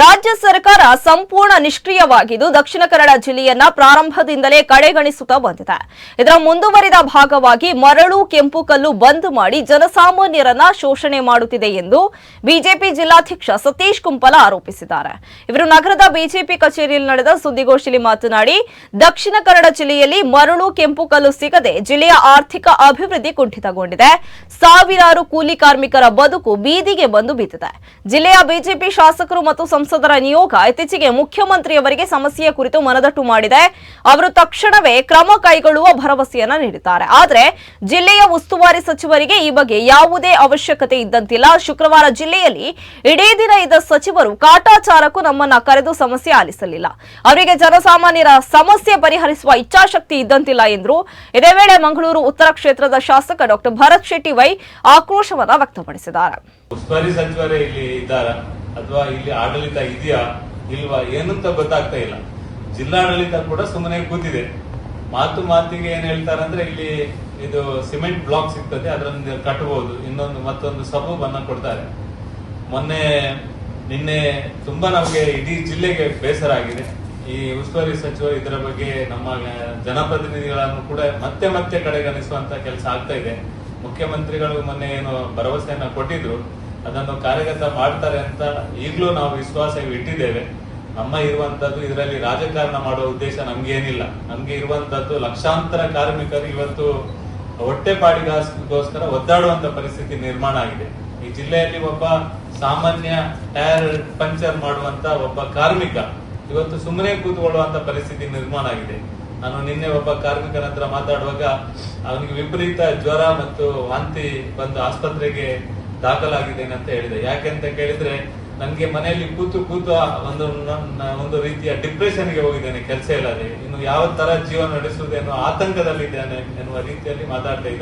ರಾಜ್ಯ ಸರ್ಕಾರ ಸಂಪೂರ್ಣ ನಿಷ್ಕ್ರಿಯವಾಗಿದ್ದು ದಕ್ಷಿಣ ಕನ್ನಡ ಜಿಲ್ಲೆಯನ್ನ ಪ್ರಾರಂಭದಿಂದಲೇ ಕಡೆಗಣಿಸುತ್ತಾ ಬಂದಿದೆ. ಇದರ ಮುಂದುವರಿದ ಭಾಗವಾಗಿ ಮರಳು, ಕೆಂಪು ಕಲ್ಲು ಬಂದ್ ಮಾಡಿ ಜನಸಾಮಾನ್ಯರನ್ನ ಶೋಷಣೆ ಮಾಡುತ್ತಿದೆ ಎಂದು ಬಿಜೆಪಿ ಜಿಲ್ಲಾಧ್ಯಕ್ಷ ಸತೀಶ್ ಕುಂಪಲ ಆರೋಪಿಸಿದ್ದಾರೆ. ಇವರು ನಗರದ ಬಿಜೆಪಿ ಕಚೇರಿಯಲ್ಲಿ ನಡೆದ ಸುದ್ದಿಗೋಷ್ಠಿಯಲ್ಲಿ ಮಾತನಾಡಿ, ದಕ್ಷಿಣ ಕನ್ನಡ ಜಿಲ್ಲೆಯಲ್ಲಿ ಮರಳು, ಕೆಂಪು ಕಲ್ಲು ಸಿಗದೆ ಜಿಲ್ಲೆಯ ಆರ್ಥಿಕ ಅಭಿವೃದ್ಧಿ ಕುಂಠಿತಗೊಂಡಿದೆ. ಸಾವಿರಾರು ಕೂಲಿ ಕಾರ್ಮಿಕರ ಬದುಕು ಬೀದಿಗೆ ಬಂದು ಬಿದ್ದಿದೆ. ಜಿಲ್ಲೆಯ ಬಿಜೆಪಿ ಶಾಸಕರು ಮತ್ತು ಸಂಸದರ ನಿಯೋಗ ಇತ್ತೀಚೆಗೆ ಮುಖ್ಯಮಂತ್ರಿಯವರಿಗೆ ಸಮಸ್ಯೆಯ ಕುರಿತು ಮನದಟ್ಟು ಮಾಡಿದೆ. ಅವರು ತಕ್ಷಣವೇ ಕ್ರಮ ಕೈಗೊಳ್ಳುವ ಭರವಸೆಯನ್ನ ನೀಡಿದ್ದಾರೆ. ಆದರೆ ಜಿಲ್ಲೆಯ ಉಸ್ತುವಾರಿ ಸಚಿವರಿಗೆ ಈ ಬಗ್ಗೆ ಯಾವುದೇ ಅವಶ್ಯಕತೆ ಇದ್ದಂತಿಲ್ಲ. ಶುಕ್ರವಾರ ಜಿಲ್ಲೆಯಲ್ಲಿ ಇಡೀ ದಿನ ಇದ್ದ ಸಚಿವರು ಕಾಟಾಚಾರಕ್ಕೂ ನಮ್ಮನ್ನ ಕರೆದು ಸಮಸ್ಯೆ ಆಲಿಸಲಿಲ್ಲ. ಅವರಿಗೆ ಜನಸಾಮಾನ್ಯರ ಸಮಸ್ಯೆ ಪರಿಹರಿಸುವ ಇಚ್ಛಾಶಕ್ತಿ ಇದ್ದಂತಿಲ್ಲ ಎಂದರು. ಇದೇ ವೇಳೆ ಮಂಗಳೂರು ಉತ್ತರ ಕ್ಷೇತ್ರದ ಶಾಸಕ ಡಾಕ್ಟರ್ ಭರತ್ ಶೆಟ್ಟಿ ವೈ ಆಕ್ರೋಶವನ್ನ ವ್ಯಕ್ತಪಡಿಸಿದ್ದಾರೆ. ಅಥವಾ ಇಲ್ಲಿ ಆಡಳಿತ ಇದೆಯಾ ಇಲ್ವಾ ಏನಂತ ಗೊತ್ತಾಗ್ತಾ ಇಲ್ಲ. ಜಿಲ್ಲಾಡಳಿತ ಕೂಡ ಸುಮ್ಮನೆ ಕೂತಿದೆ. ಮಾತು ಮಾತಿಗೆ ಏನ್ ಹೇಳ್ತಾರಂದ್ರೆ ಇಲ್ಲಿ ಇದು ಸಿಮೆಂಟ್ ಬ್ಲಾಕ್ ಸಿಗ್ತದೆ ಅದರಿಂದ ಕಟ್ಟಬಹುದು ಇನ್ನೊಂದು ಮತ್ತೊಂದು ಸಬೂಬನ್ನ ಕೊಡ್ತಾರೆ. ಮೊನ್ನೆ, ನಿನ್ನೆ ತುಂಬಾ ನಮಗೆ ಇಡೀ ಜಿಲ್ಲೆಗೆ ಬೇಸರ ಆಗಿದೆ. ಈ ಉಸ್ತುವಾರಿ ಸಚಿವರು ಇದರ ಬಗ್ಗೆ ನಮ್ಮ ಜನಪ್ರತಿನಿಧಿಗಳನ್ನು ಕೂಡ ಮತ್ತೆ ಮತ್ತೆ ಕಡೆಗಣಿಸುವಂತ ಕೆಲಸ ಆಗ್ತಾ ಇದೆ. ಮುಖ್ಯಮಂತ್ರಿಗಳು ಮೊನ್ನೆ ಏನು ಭರವಸೆಯನ್ನ ಕೊಟ್ಟಿದ್ರು. ಅದನ್ನು ಕಾರ್ಯಗತ ಮಾಡ್ತಾರೆ ಅಂತ ಈಗಲೂ ನಾವು ವಿಶ್ವಾಸ ಇಟ್ಟಿದ್ದೇವೆ. ನಮ್ಮ ಇರುವಂತದ್ದು ಇದರಲ್ಲಿ ರಾಜಕಾರಣ ಮಾಡುವ ಉದ್ದೇಶ ನಮ್ಗೇನಿಲ್ಲ. ನಮ್ಗೆ ಇರುವಂತದ್ದು ಲಕ್ಷಾಂತರ ಕಾರ್ಮಿಕರು ಇವತ್ತು ಹೊಟ್ಟೆಪಾಡಿಗೋಸ್ಕರ ಒದ್ದಾಡುವಂತ ಪರಿಸ್ಥಿತಿ ನಿರ್ಮಾಣ ಆಗಿದೆ. ಈ ಜಿಲ್ಲೆಯಲ್ಲಿ ಒಬ್ಬ ಸಾಮಾನ್ಯ ಟೈರ್ ಪಂಚರ್ ಮಾಡುವಂತ ಒಬ್ಬ ಕಾರ್ಮಿಕ ಇವತ್ತು ಸುಮ್ಮನೆ ಕೂತ್ಕೊಳ್ಳುವಂತ ಪರಿಸ್ಥಿತಿ ನಿರ್ಮಾಣ ಆಗಿದೆ. ನಾನು ನಿನ್ನೆ ಒಬ್ಬ ಕಾರ್ಮಿಕನ ಹತ್ರ ಮಾತಾಡುವಾಗ ಅವನಿಗೆ ವಿಪರೀತ ಜ್ವರ ಮತ್ತು ವಾಂತಿ ಬಂದು ಆಸ್ಪತ್ರೆಗೆ ದಾಖಲಾಗಿದ್ದೇನೆ ಅಂತ ಹೇಳಿದೆ. ಯಾಕೆಂತ ಕೇಳಿದ್ರೆ ನನ್ಗೆ ಮನೆಯಲ್ಲಿ ಕೂತು ಕೂತು ಒಂದು ಒಂದು ರೀತಿಯ ಡಿಪ್ರೆಷನ್ಗೆ ಹೋಗಿದ್ದೇನೆ ಕೆಲಸ ಇಲ್ಲದೆ. ಇನ್ನು ಯಾವ ತರ ಜೀವನ ನಡೆಸುವುದೇನೋ ಆತಂಕದಲ್ಲಿದ್ದೇನೆ ಎನ್ನುವ ರೀತಿಯಲ್ಲಿ ಮಾತಾಡ್ತಾ ಇದ್ದೆ